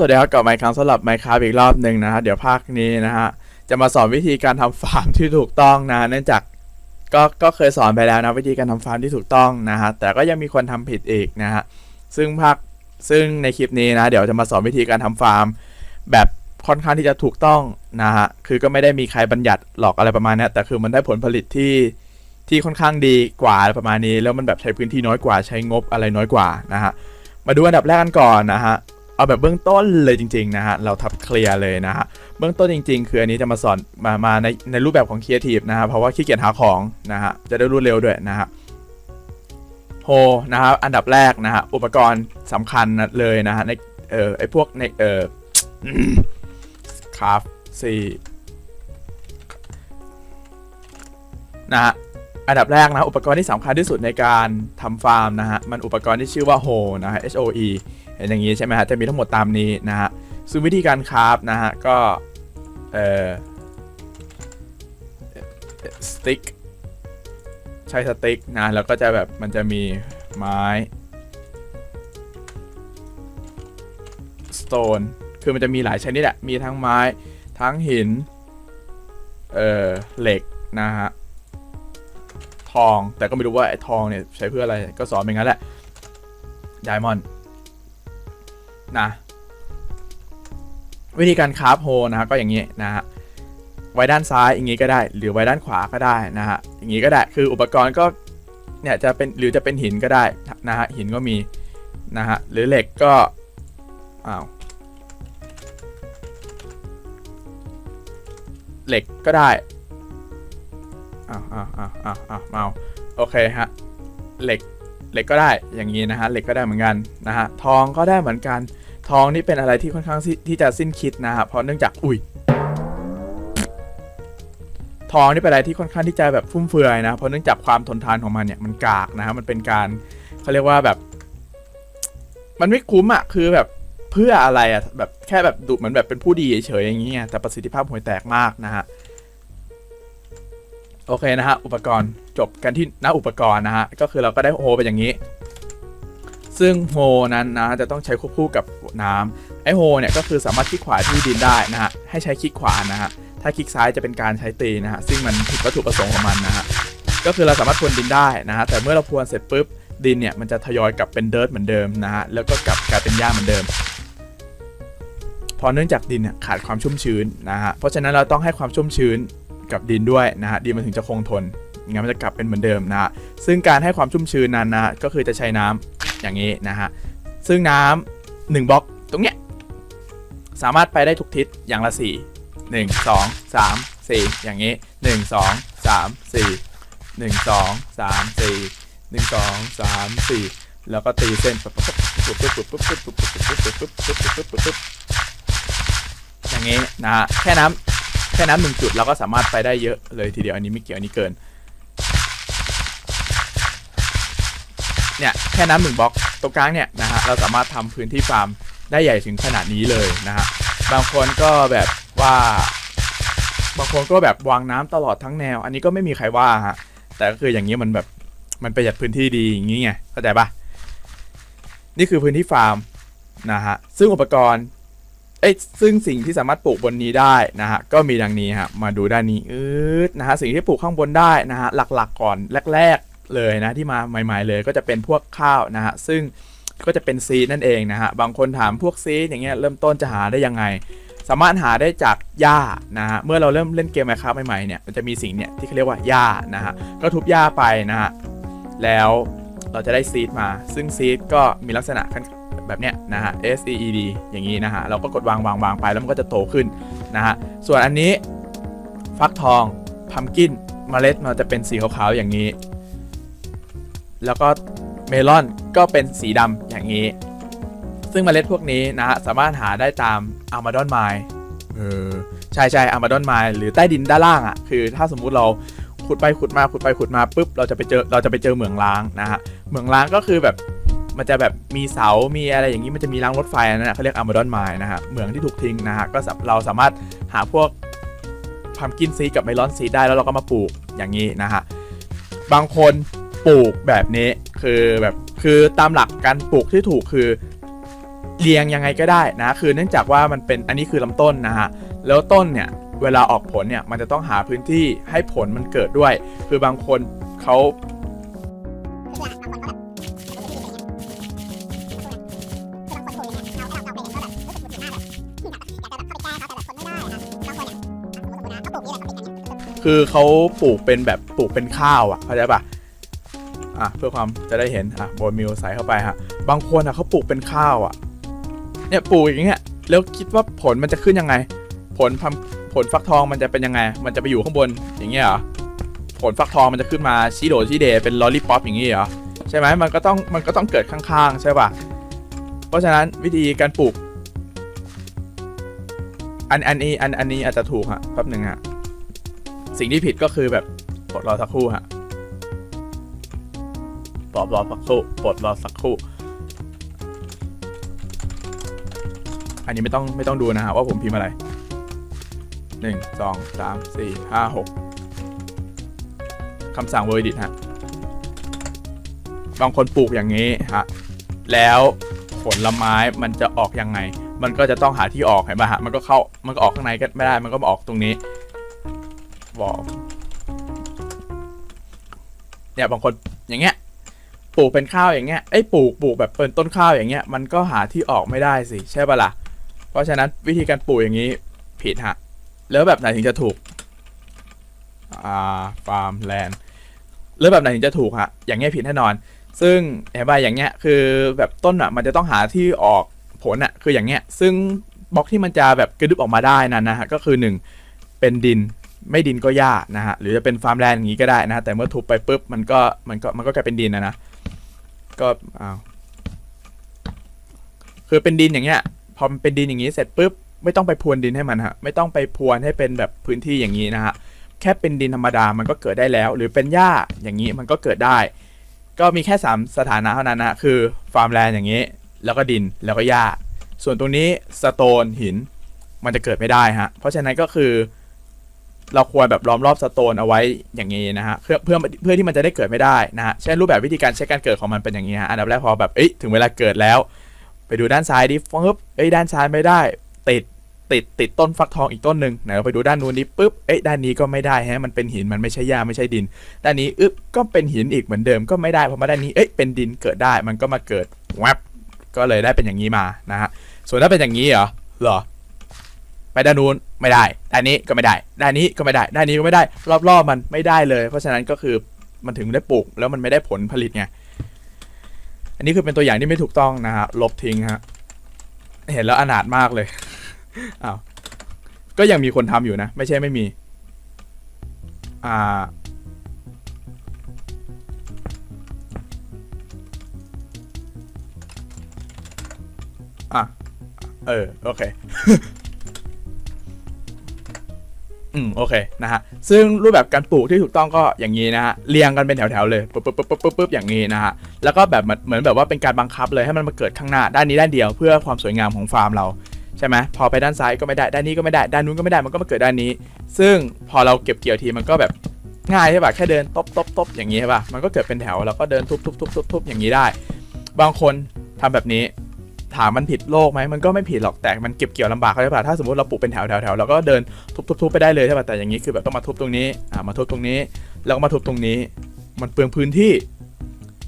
สวัสดีครับกับไมาอีกครั้งสำหรับ Minecraft อีกรอบหนึ่งนะฮะเดี๋ยวภาคนี้นะฮะจะมาสอนวิธีการทำฟาร์มที่ถูกต้องนะเนื่องจากก็ก็เคยสอนไปแล้วนะวิธีการทำฟาร์มที่ถูกต้องนะฮะแต่ก็ยังมีคนทำผิดอีกนะฮะซึ่งภาคซึ่งในคลิปนี้นะเดี๋ยวจะมาสอนวิธีการทำฟาร์ม แบบค่อนข้างที่จะถูกต้องนะฮะคือก็ไม่ได้มีใครบัญญัติหรอกอะไรประมาณนี้แต่คือมันได้ผลผลิตที่ที่ค่อนข้างดีกว่าประมาณนี้ แล้วมันแบบใช้พื้นที่น้อยกว่าใช้งบอะไรน้อยกว่านะฮะมาดูอันดับแรกกันก่อนนะฮะ เอาแบบเบื้องต้นเลยจริงๆนะฮะเราทับเคลียร์เลยนะฮะเบื้องต้นจริง ๆ คืออันนี้จะมาสอนมามาในในรูปแบบของครีเอทีฟนะฮะเพราะว่าขี้เกียจหาของนะฮะจะได้รวดเร็วด้วยนะฮะโฮนะครับอันดับแรกนะฮะอุปกรณ์สำคัญนะเลยนะฮะในเอ่อไอพวกในเอ่อคราฟสี่นะฮะอันดับแรกนะอุปกรณ์ที่สำคัญที่สุดในการทำฟาร์มนะฮะมันอุปกรณ์ที่ชื่อว่าโฮนะฮะ H O E เห็นอย่างนี้ใช่ไหมฮะจะมีทั้งหมดตามนี้นะฮะซึ่งวิธีการคราฟนะฮะก็เอ่อสติ๊กใช้สติ๊กนะแล้วก็จะแบบมันจะมีไม้สโตนคือมันจะมีหลายชนิดอะมีทั้งไม้ทั้งหินเอ่อเหล็กนะฮะทองแต่ก็ไม่รู้ว่าไอ้ทองเนี่ยใช้เพื่ออะไรก็สอนเป็นงั้นแหละไดมอนด์ นะวิธีการคราฟโฮนะฮะก็อย่างนี้นะฮะไว้ด้านซ้ายอย่างนี้ก็ได้ หรือไว้ด้านขวาก็ได้นะฮะอย่างนี้ก็ได้คืออุปกรณ์ก็เนี่ยจะเป็นหรือจะเป็นหินก็ได้นะฮะหินก็มีนะฮะหรือเหล็กก็อ้าวเหล็กก็ได้อ้าวอ้าวอ้าวอ้าวอ้าวเมาโอเคฮะเหล็ก เหล็กก็ได้อย่างนี้นะฮะเหล็กก็ได้เหมือนกันนะฮะทองก็ได้เหมือนกัน ทองนี่เป็นอะไรที่ค่อนข้างที่ที่จะสิ้นคิดนะฮะเพราะเนื่องจากอุ้ยทองนี่เป็นอะไรที่ค่อนข้างที่จะแบบฟุ่มเฟือยนะเพราะเนื่องจากความทนทานของมันเนี่ยมันกากนะฮะมันเป็นการเขาเรียกว่าแบบ มันไม่คุ้มอะคือแบบเพื่ออะไรอะแบบแค่แบบดูเหมือนแบบเป็นผู้ดีเฉยๆอย่างเงี้ยแต่ประสิทธิภาพห่วยแตกมากนะฮะ โอเคนะฮะ อุปกรณ์จบกันที่หน้าอุปกรณ์นะฮะ ก็คือเราก็ได้โฮไปอย่างนี้ ซึ่งโฮนั้นนะจะต้องใช้ควบคู่กับน้ำไอโฮเนี่ยก็คือสามารถคลิกขวาที่ดินได้นะฮะ ให้ใช้คลิกขวานะฮะ ถ้าคลิกซ้ายจะเป็นการใช้ตีนะฮะ ซึ่งมันผิดวัตถุประสงค์ของมันนะฮะ ก็คือเราสามารถพรวนดินได้นะฮะ แต่เมื่อเราพรวนเสร็จปุ๊บดินเนี่ยมันจะทยอยกลับเป็นเดิร์ทเหมือนเดิมนะฮะ แล้วก็กลับกลายเป็นหญ้าเหมือนเดิมเพราะเนื่องจากดินเนี่ยขาดความชุ่มชื้นนะฮะ เพราะฉะนั้นเราต้องให้ความชุ่มชื้น กับดินด้วยนะฮะดินมันถึงจะคงทนงั้นมันจะกลับเป็นเหมือนเดิมนะฮะซึ่งการให้ความชุ่มชื้นนั้นนะก็คือจะใช้น้ำอย่างนี้นะฮะซึ่งน้ำหนึ่งบล็อกตรงเนี้ยสามารถไปได้ทุกทิศอย่างละสี่หนึ่งสองสามสี่อย่างนี้หนึ่งสองสามสี่หนึ่งสองสามสี่หนึ่งสองสามสี่แล้วก็ตีเส้นปุ๊บปุ๊บปุ๊บปุ๊บปุ๊บปุ๊บปุ๊บปุ๊บปุ๊บปุ๊บปุ๊บปุ๊บปุ๊บปุ๊บปุ๊บอย่างนี้นะฮะแค่น้ำ ค่น้ำหนึ่งจุดเราก็สามารถไปได้เยอะเลยทีเดียวอันนี้ไม่เกี่ยวอันนี้เกิน เนี่ยแค่น้ำหนึ่งบล็อกตรงกลางเนี่ยนะฮะเราสามารถทำพื้นที่ฟาร์มได้ใหญ่ถึงขนาดนี้เลยนะฮะบางคนก็แบบว่า บางคนก็แบบวางน้ำตลอดทั้งแนว อันนี้ก็ไม่มีใครว่าฮะแต่ก็คืออย่างนี้มันแบบมันประหยัดพื้นที่ดีอย่างนี้ไงเข้าใจปะนี่คือพื้นที่ฟาร์มนะฮะซึ่งอุปกรณ์ เอ้ยซึ่งสิ่งที่สามารถปลูกบนนี้ได้นะฮะก็มีดังนี้ฮะมาดูด้านนี้อืดนะฮะสิ่งที่ปลูกข้างบนได้นะฮะหลักๆก่อนแรก ๆเลยนะที่มาใหม่ๆเลยก็จะเป็นพวกข้าวนะฮะซึ่งก็จะเป็นซีดนั่นเองนะฮะบางคนถามพวกซีดอย่างเงี้ยเริ่มต้นจะหาได้ยังไง สามารถหาได้จากหญ้านะฮะเมื่อเราเริ่มเล่นเกมไมครับใหม่ๆเนี่ยมันจะมีสิ่งเนี่ยที่เขาเรียกว่าหญ้านะฮะก็ทุบหญ้าไปนะฮะแล้วเราจะได้ซีดมา ซึ่งซีดก็มีลักษณะ แบบเนี้ยนะฮะ S E E D อย่างนี้นะฮะเราก็กดวางวางวางไปแล้วมันก็จะโตขึ้นนะฮะส่วนอันนี้ฟักทองพัมกินเมล็ดมันจะเป็นสีขาวๆอย่างนี้ แล้วก็เมลอนก็เป็นสีดำอย่างนี้ ซึ่งเมล็ดพวกนี้นะฮะสามารถหาได้ตาม Amazon Mine เออใช่ใช่ Amazon Mine หรือใต้ดินด้านล่างอะ่ะคือถ้าสมมุติเราขุดไปขุดมาขุดไปขุดมาปุ๊บเราจะไปเจอเราจะไปเจอเหมืองล้างนะฮะเหมืองล้างก็คือแบบ มันจะแบบมีเสา มีอะไรอย่างนี้ มันจะมีรางรถไฟนั่นนะเขาเรียก Amazon Mine นะฮะ เหมืองที่ถูกทิ้งนะฮะ ก็เราสามารถหาพวกพัมกินซีกับเมลอนซีได้ แล้วเราก็มาปลูกอย่างนี้นะฮะ บางคนปลูกแบบนี้ คือแบบคือตามหลักการปลูกที่ถูกคือเรียงยังไงก็ได้นะ คือเนื่องจากว่ามันเป็นอันนี้คือลำต้นนะฮะ แล้วต้นเนี่ยเวลาออกผลเนี่ยมันจะต้องหาพื้นที่ให้ผลมันเกิดด้วย คือบางคนเขา คือเขาปลูกเป็นแบบปลูกเป็นข้าวอะเข้าใจปะอะเพื่อความจะได้เห็นอะโบนมิลใส่เข้าไปฮะบางคนอะเขาปลูกเป็นข้าวอะเนี่ยปลูกอย่างเงี้ยแล้วคิดว่าผลมันจะขึ้นยังไง ผลพผลฟักทองมันจะเป็นยังไง มันจะไปอยู่ข้างบนอย่างเงี้ยเหรอผลฟักทองมันจะขึ้นมาชีโดชีเดเป็นลอลลี่ป๊อปอย่างงี้เหรอใช่ไหมมันก็ต้องมันก็ต้องเกิดข้างๆ ใช่ป่ะเพราะฉะนั้นวิธีการปลูก อันอันนี้อันอันนี้อาจจะถูกฮะแป๊บหนึ่งฮะ สิ่งที่ผิดก็คือแบบปลดรอสักครู่ฮะปลดรอสักครู่ปลดรอสักครู่ อันนี้ไม่ต้องไม่ต้องดูนะฮะว่าผมพิมพ์อะไรหนึ่งสองสามสี่ห้าหกคำสั่งเวอร์ดิตฮะ บางคนปลูกอย่างนี้ฮะ แล้วผลไม้มันจะออกยังไง มันก็จะต้องหาที่ออกเห็นป่ะฮะ มันก็เข้า มันก็ออกข้างในก็ไม่ได้ มันก็มาออกตรงนี้ บอกเนี่ยบางคนอย่างเงี้ยปลูกเป็นข้าวอย่างเงี้ยเอ้ปลูกปลูกแบบเป็นต้นข้าวอย่างเงี้ยมันก็หาที่ออกไม่ได้สิใช่ปะล่ะเพราะฉะนั้นวิธีการปลูกอย่างนี้ผิดฮะแล้วแบบไหนถึงจะถูกอ่าฟาร์มแลนด์แล้วแบบไหนถึงจะถูกฮะอย่างเงี้ยผิดแน่นอน ซึ่งเห็นป่ะอย่างเงี้ยคือแบบต้นอะมันจะต้องหาที่ออกผลอะคืออย่างเงี้ยซึ่งบล็อกที่มันจะแบบกระดึบออกมาได้นั่นนะฮะก็คือหนึ่งเป็นดิน ไม่ดินก็หญ้านะฮะหรือจะเป็นฟาร์มแลนด์อย่างงี้ก็ได้นะแต่เมื่อทุบไปปุ๊บมันก็มันก็มันก็กลายเป็นดินนะนะก็อ้าวคือเป็นดินอย่างเงี้ยพอมันเป็นดินอย่างนี้เสร็จปุ๊บไม่ต้องไปพรวนดินให้มันฮะไม่ต้องไปพรวนให้เป็นแบบพื้นที่อย่างนี้นะฮะแค่เป็นดินธรรมดามันก็เกิดได้แล้ว หรือเป็นหญ้าอย่างนี้มันก็เกิดได้ ก็มีแค่ 3 สถานะเท่านั้นนะคือฟาร์มแลนด์อย่างนี้ แล้วก็ดินแล้วก็หญ้าส่วนตรงนี้สโตนหินมันจะเกิดไม่ได้ฮะเพราะฉะนั้นก็คือ เราควรแบบล้อมรอบสโตนเอาไว้อย่างนี้นะฮะเพื่อเพื่อเพื่อที่มันจะได้เกิดไม่ได้นะฮะเช่นรูปแบบวิธีการเช็คการเกิดของมันเป็นอย่างนี้ฮะอันดับแรกพอแบบเอ้ยถึงเวลาเกิดแล้ว ไปดูด้านซ้ายดิปึ๊บเอ้ยด้านซ้ายไม่ได้ ติดติดติดต้นฟักทองอีกต้นหนึ่งไหนเราไปดูด้านนู้นดิปึ๊บเอ้ยด้านนี้ก็ไม่ได้ฮะมันเป็นหินมันไม่ใช่หญ้าไม่ใช่ดิน ด้านนี้อึ๊บก็เป็นหินอีกเหมือนเดิมก็ไม่ได้เพราะมาด้านนี้เอ้ยเป็นดินเกิดได้มันก็มาเกิดแวบก็เลยได้เป็นอย่างนี้มานะฮะส่วนถ้าเป็นอย่างนี้เหรอเหรอ ไปด้านนู้นไม่ได้ ด้านนี้ก็ไม่ได้ ด้านนี้ก็ไม่ได้ ด้านนี้ก็ไม่ได้ รอบๆมันไม่ได้เลย เพราะฉะนั้นก็คือมันถึงได้ปลูกแล้วมันไม่ได้ผลผลิตไง อันนี้คือเป็นตัวอย่างที่ไม่ถูกต้องนะฮะ ลบทิ้งฮะ เห็นแล้วอนาถมากเลย อ้าว ก็ยังมีคนทำอยู่นะ ไม่ใช่ไม่มี อ่า อะ เออ โอเค อืมโอเคนะฮะซึ่งรูปแบบการปลูกที่ถูกต้องก็อย่างนี้นะฮะเรียงกันเป็นแถวๆเลยปุ๊บปุ๊บปุ๊บปุ๊บปุ๊บอย่างนี้นะฮะแล้วก็แบบเหมือนแบบว่าเป็นการบังคับเลยให้มันมาเกิดข้างหน้าด้านนี้ด้านเดียวเพื่อความสวยงามของฟาร์มเราใช่ไหมพอไปด้านซ้ายก็ไม่ได้ด้านนี้ก็ไม่ได้ด้านนู้นก็ไม่ได้มันก็มาเกิดด้านนี้ ซึ่งพอเราเก็บเกี่ยวทีมันก็แบบง่ายใช่ป่ะแค่เดินตบตบตบอย่างนี้ใช่ป่ะมันก็เกิดเป็นแถวแล้วก็เดินทุบทุบทุบทุบทุบอย่างนี้ได้ บางคนทำแบบนี้ ถามมันผิดโลกไหมมันก็ไม่ผิดหรอกแต่มันเก็บเกี่ยวลำบากเขาใช่ป่ะถ้าสมมติเราปลูกเป็นแถวแถวแถวเราก็เดินทุบทุบทุบไปได้เลยใช่ป่ะแต่อย่างนี้คือแบบต้องมาทุบตรงนี้อ่ามาทุบตรงนี้แล้วก็มาทุบตรงนี้ มันเปลืองพื้นที่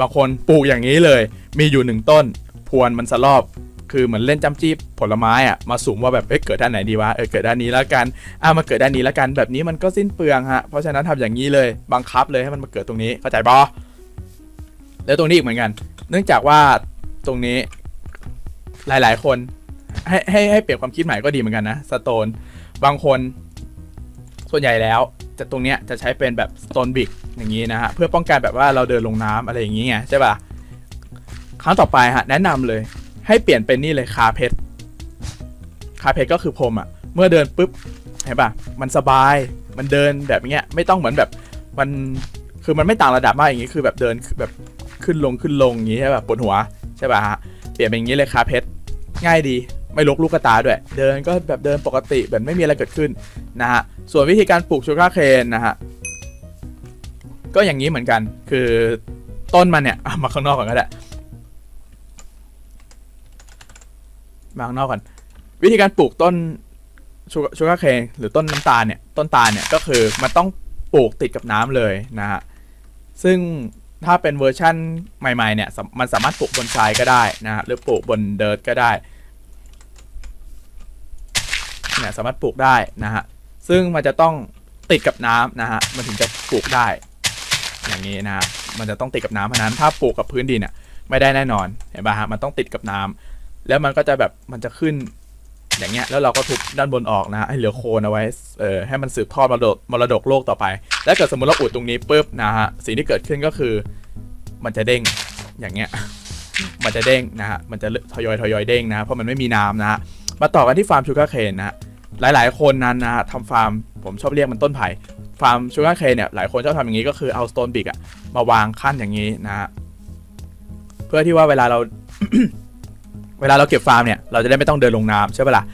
บางคนปลูกอย่างนี้เลย มีอยู่หนึ่งต้น พวนมันสลอบคือเหมือนเล่นจำจี้ผลไม้อะมาสุ่มว่าแบบเอ้ยเกิดด้านไหนดีวะเออเกิดด้านนี้แล้วกันอะมาเกิดด้านนี้แล้วกันแบบนี้มันก็สิ้นเปลืองฮะเพราะฉะนั้นทำอย่างนี้เลยบังคับเลยให้มันมาเกิดตรงนี้เข้าใจบอแล้วตรงนี้อีกเหมือนกัน เนื่องจากว่าตรงนี้ หลาย ๆ คน ให้ให้ให้เปลี่ยนความคิดใหม่ก็ดีเหมือนกันนะสโตนบางคนส่วนใหญ่แล้วจะตรงเนี้ยจะใช้เป็นแบบสโตนบิกอย่างนี้นะฮะเพื่อป้องกันแบบว่าเราเดินลงน้ำอะไรอย่างนี้ไงใช่ป่ะครั้งต่อไปฮะแนะนำเลย ให้เปลี่ยนเป็นนี่เลยคาเพชรคาเพชรก็คือพรมอะเมื่อเดินปุ๊บเห็นป่ะมันสบายมันเดินแบบเนี้ยไม่ต้องเหมือนแบบมันคือมันไม่ต่างระดับมากอย่างนี้คือแบบเดินแบบขึ้นลงขึ้นลงอย่างนี้ใช่ป่ะปวดหัวใช่ป่ะฮะเปลี่ยนเป็นอย่างนี้เลยคาเพชร ง่ายดีไม่ลกลูกกระตาด้วย เดินก็แบบเดินปกติแบบไม่มีอะไรเกิดขึ้นนะฮะส่วนวิธีการปลูกชูการ์เคนนะฮะก็อย่างนี้เหมือนกัน คือต้นมันเนี่ยเอามาข้างนอกก่อนก็ได้มาข้างนอกก่อนวิธีการปลูกต้นชูการ์เคนหรือต้นน้ำตาลเนี่ยต้นตาลเนี่ยก็คือมันต้องปลูกติดกับน้ำเลยนะฮะซึ่ง ถ้าเป็นเวอร์ชั่นใหม่ๆเนี่ยมันสามารถปลูกบนทรายก็ได้นะฮะหรือปลูกบนเดิร์ทก็ได้เนี่ยสามารถปลูกได้นะฮะซึ่งมันจะต้องติดกับน้ำนะฮะมันถึงจะปลูกได้ อย่างนี้นะฮะมันจะต้องติดกับน้ำเพราะนั้นถ้าปลูกกับพื้นดินอะไม่ได้แน่นอนเห็นป่ะฮะมันต้องติดกับน้ำแล้วมันก็จะแบบมันจะขึ้น อย่างเงี้ยแล้วเราก็ทุบด้านบนออกนะให้เหลือโคนเอาไว้เออให้มันสืบทอดมรดกมรดกโลกต่อไป แล้วเกิดสมมติเราอุดตรงนี้ปุ๊บนะฮะสิ่งที่เกิดขึ้นก็คือ มันจะเด้งอย่างเงี้ยมันจะเด้งนะฮะมันจะทยอยทยอยเด้งนะเพราะมันไม่มีน้ำนะฮะมาต่อกันที่ฟาร์มชูการ์เคนนะฮะหลายคนนั้นนะฮะทำฟาร์มผมชอบเรียกมันต้นไผ่ฟาร์มชูการ์เคนเนี่ยหลายคนชอบทำอย่างนี้ก็คือเอาสโตนบิกอะมาวางขั้นอย่างนี้นะฮะเพื่อที่ว่าเวลาเรา เวลาเราเก็บฟาร์มเนี่ยเราจะได้ไม่ต้องเดินลงน้ำใช่ปะล่ะ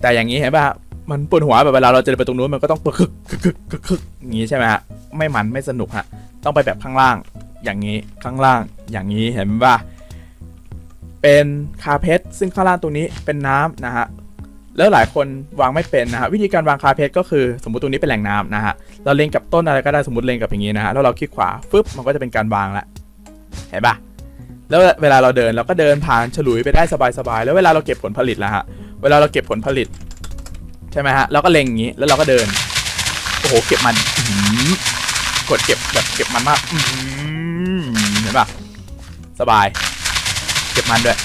แต่อย่างนี้เห็นปะมันปวดหัวแบบเวลาเราจะไปตรงนู้นมันก็ต้องปึกคึกคึกคึกคึกคึกอย่างนี้ใช่ไหมฮะไม่มันไม่สนุกฮะต้องไปแบบข้างล่าง อย่างนี้ข้างล่างอย่างนี้เห็นปะเป็นคาเพสซึ่งข้างล่างตรงนี้เป็นน้ำนะฮะแล้วหลายคนวางไม่เป็นนะฮะวิธีการวางคาเพสก็คือสมมติตรงนี้เป็นแหล่งน้ำนะฮะเราเล็งกับต้นอะไรก็ได้สมมติเล็งกับอย่างนี้นะฮะแล้วเราคลิกขวาฟึบมันก็จะเป็นการวางละเห็นป่ะ แล้วเวลาเราเดินเราก็เดินผ่านฉลุยไปได้สบายๆแล้วเวลาเราเก็บผลผลิตแล้วฮะเวลาเราเก็บผลผลิต ใช่ไหมฮะเราก็เล็งอย่างนี้แล้วเราก็เดินโอ้โหเก็บมันกดเก็บแบบเก็บมันมากเห็นปะสบาย เก็บมันด้วย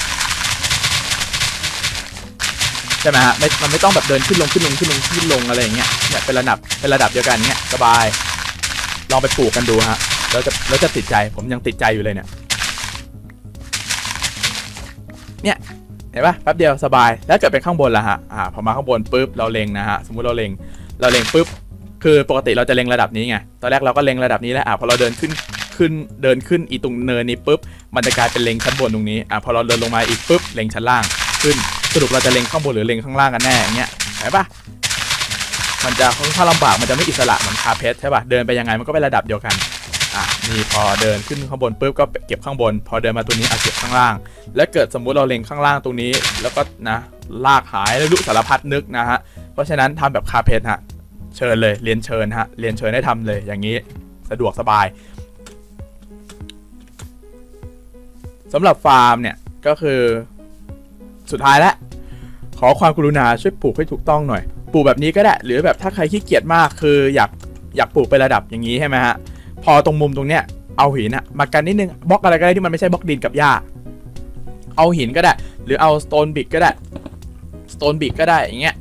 ใช่ไหมฮะไม่มันไม่ต้องแบบเดินขึ้นลงขึ้นลงขึ้นลงขึ้นลงอะไรอย่างเงี้ยเนี่ยเป็นระดับเป็นระดับเดียวกันเงี้ยสบายลองไปปลูกกันดูฮะแล้วจะแล้วจะติดใจผมยังติดใจอยู่เลยเนี่ย เห็นปะแป๊บเดียวสบาย แล้วเกิดเป็นข้างบนละฮะอ่าพอมาข้างบนปุ๊บเราเล็งนะฮะสมมุติเราเล็งเราเล็งปุ๊บคือปกติเราจะเล็งระดับนี้ไงตอนแรกเราก็เล็งระดับนี้แล้วอ่าพอเราเดินขึ้นขึ้นเดินขึ้นอีตรงเนินนี้ปุ๊บมันจะกลายเป็นเล็งชั้นบนตรงนี้อ่าพอเราเดินลงมาอีกปุ๊บเล็งชั้นล่างขึ้นสรุปเราจะเล็งข้างบนหรือเล็งข้างล่างกันแน่อย่างเงี้ยเห็นปะมันจะค่อนข้างลำบากมันจะไม่อิสระเหมือนคาเพสใช่ปะเดินไปยังไงมันก็เป็นระดับเดียวกัน อะนี่พอเดินขึ้นข้างบนปุ๊บก็เก็บข้างบน พอเดินมาตัวนี้อะเก็บข้างล่าง แล้วเกิดสมมุติเราเล็งข้างล่างตรงนี้ แล้วก็นะลากหายแล้วลุสารพัดนึกนะฮะเพราะฉะนั้นทำแบบคาเพสฮะเชิญเลยเรียนเชิญฮะเรียนเชิญให้ทำเลยอย่างนี้สะดวกสบายสำหรับฟาร์มเนี่ยก็คือสุดท้ายแล้วขอความกรุณาช่วยปลูกให้ถูกต้องหน่อย ปลูกแบบนี้ก็ได้ หรือแบบถ้าใครขี้เกียจมากคืออยากอยากปลูกไประดับอย่างนี้ใช่ไหมฮะ พอตรงมุมตรงเนี้ยเอาหินอะมากันนิดนึงบล็อกอะไรก็ได้ที่มันไม่ใช่บล็อกดินกับหญ้าเอาหินก็ได้ หรือเอาสโตนบิกก็ได้สโตนบิกก็ได้อย่างเงี้ย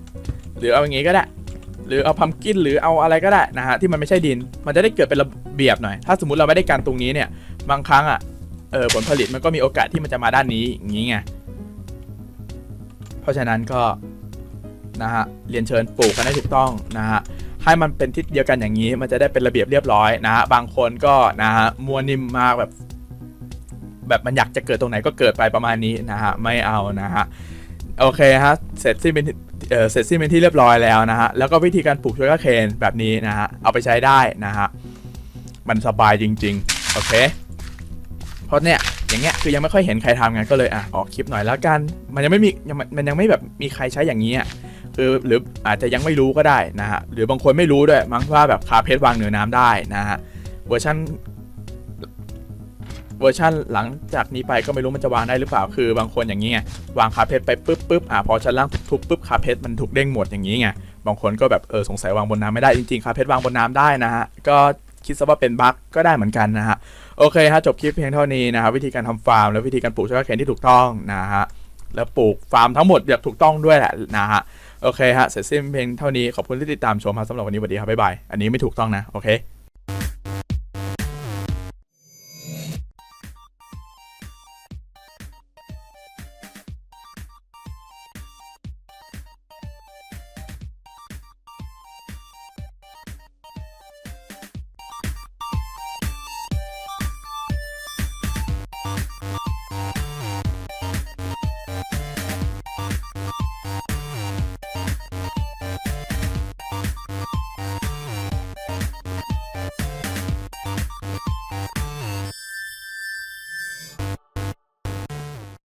หรือเอาอย่างงี้ก็ได้ หรือเอาพัมกินหรือเอาอะไรก็ได้นะฮะที่มันไม่ใช่ดิน มันจะได้เกิดเป็นระเบียบหน่อย ถ้าสมมติเราไม่ได้การตรงนี้เนี่ยบางครั้งอะเออผลผลิตมันก็มีโอกาสที่มันจะมาด้านนี้อย่างนี้ไงเพราะฉะนั้นก็นะฮะเรียนเชิญปลูกกันให้ถูกต้องนะฮะ ให้มันเป็นทิศเดียวกันอย่างนี้ มันจะได้เป็นระเบียบเรียบร้อยนะฮะบางคนก็นะฮะมัวนิ่มมากแบบ แบบมันอยากจะเกิดตรงไหนก็เกิดไปประมาณนี้นะฮะไม่เอานะฮะโอเคฮะเสร็จสิ้นเป็นเออเสร็จสิ้นเป็นที่เรียบร้อยแล้วนะฮะแล้วก็วิธีการปลูกชูการ์เคนแบบนี้นะฮะเอาไปใช้ได้นะฮะมันสบายจริง ๆ โอเค เพราะเนี่ยอย่างเงี้ยคือยังไม่ค่อยเห็นใครทำไงก็เลยอะออกคลิปหน่อยแล้วกัน มันยังไม่มียังมันยังไม่แบบมีใครใช้อย่างนี้อะ คือหรืออาจจะยังไม่รู้ก็ได้นะฮะหรือบางคนไม่รู้ด้วยมั้งว่าแบบคาเพชรวางเหนือน้ำได้นะฮะเวอร์ชันเวอร์ชันหลังจากนี้ไปก็ไม่รู้มันจะวางได้หรือเปล่าคือบางคนอย่างนี้ไงวางคาเพชรไปปุ๊บปุ๊บอะพอชั้นล่างทุบปุ๊บคาเพชรมันถูกเด้งหมดอย่างนี้ไงบางคนก็แบบเออสงสัยวางบนน้ำไม่ได้จริงๆคาเพชรวางบนน้ำได้นะฮะก็คิดซะว่าเป็นบั๊กก็ได้เหมือนกันนะฮะโอเคฮะจบคลิปเพียงเท่านี้นะครับวิธีการทำฟาร์มและวิธีการปลูกชาเคนที่ถูกต้องนะฮะแล้วปลูกฟาร์มทั้งหมดแบบถูกต้องด้วยแหละนะฮะ โอเคฮะเสร็จสิ้นเพลงเท่านี้ขอบคุณที่ติดตามชมครับสำหรับวันนี้สวัสดีครับบ๊ายบายอันนี้ไม่ถูกต้องนะโอเค